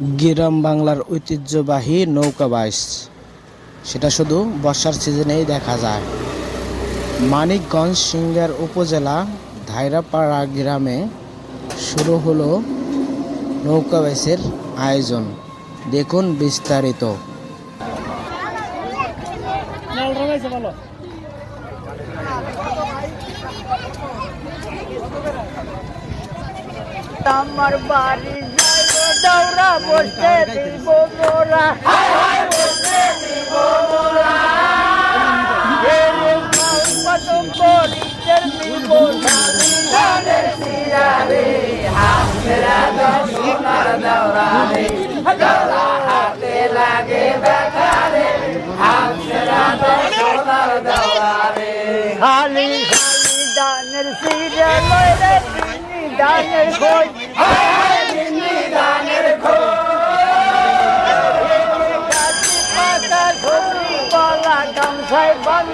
গ্রাম বাংলার ঐতিহ্যবাহী নৌকা বাইচ সেটা শুধু বর্ষার সিজনেই দেখা যায়। মানিকগঞ্জ সিংগার উপজেলা ধাইরাপাড়া গ্রামে শুরু হলো নৌকা বাইচের আয়োজন। দেখুন বিস্তারিত। আমার বাড়ি দৌড়া বসতে দিব মোরা। রে লাগে বেকারে হাসরা সোনার দৌড়া রে খালি খালি দানের সিরা লইরে তিনি দানের খোঁজ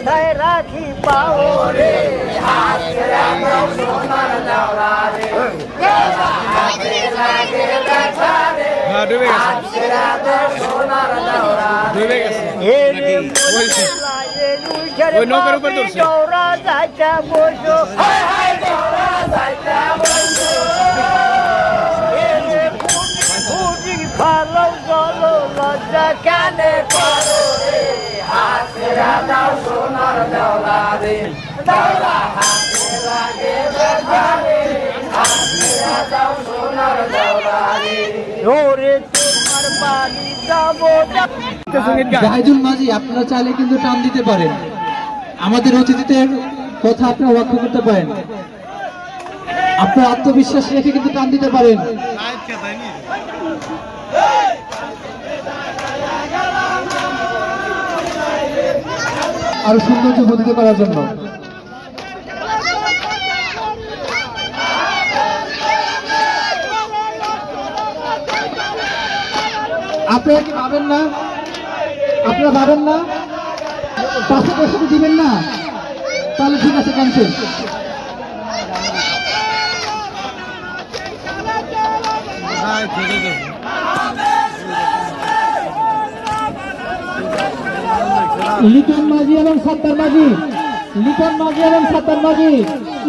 কোথায় রাখি পাও রে? সোনার হাতে লাগে সোনার দৌড়া ডুবে গেছে। বলছি। ওই নৌকার উপর ধরছে দৌড়া যাইতা বসো। হায় হায় দৌড়া যাইতা জাহিদুল মাঝি আপনারা চাইলে কিন্তু টান দিতে পারেন। আমাদের অতিথিদের কথা আপনারা লক্ষ্য করতে পারেন। আপনার আত্মবিশ্বাস রেখে কিন্তু টান দিতে পারেন। আরও সৌন্দর্য বর্ধিত করার জন্য। আপনারা কি পাবেন না? আপনারা পাবেন না? পাঁচশো পাঁচশো দিবেন না? তাহলে ঠিক আছে ক্যান্সেল লিটন মাঝি এবং সত্তর মাঝি লিটন মাঝি এবং সত্তর মাঝি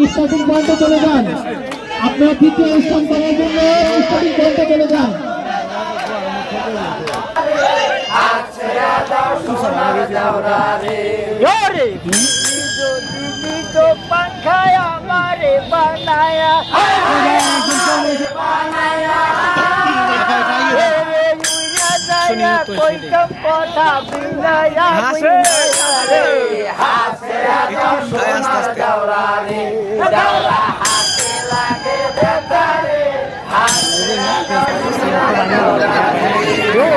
স্টার্টিং পয়েন্টে চলে যান আপনারা দ্বিতীয় স্থান করার জন্য স্টার্টিং পয়েন্টে চলে যান পাখায় আমারে বানায়া কইতাম কথা বিনায়া রে হাসরা তো সোনার দাওরা রে দাওরা হাতে লাগে বেতারে হাসরা তো সোনার দাওরা রে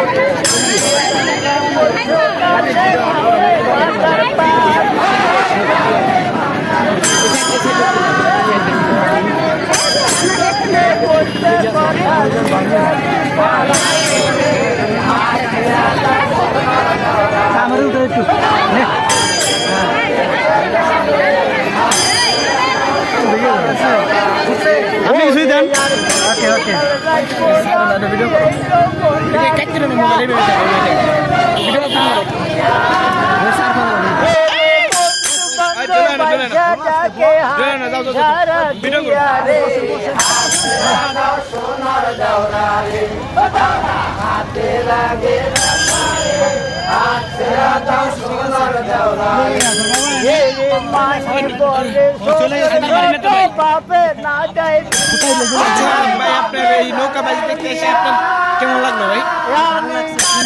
আপনি কিছুই দেন ওকে ওকে কাটতে না মোবাইল ভিডিও সোনার দৌড়া কেমন লাগল ভাই আমি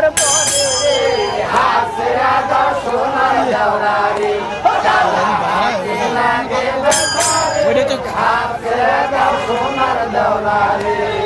রাখব তো সোনার দৌড়া রে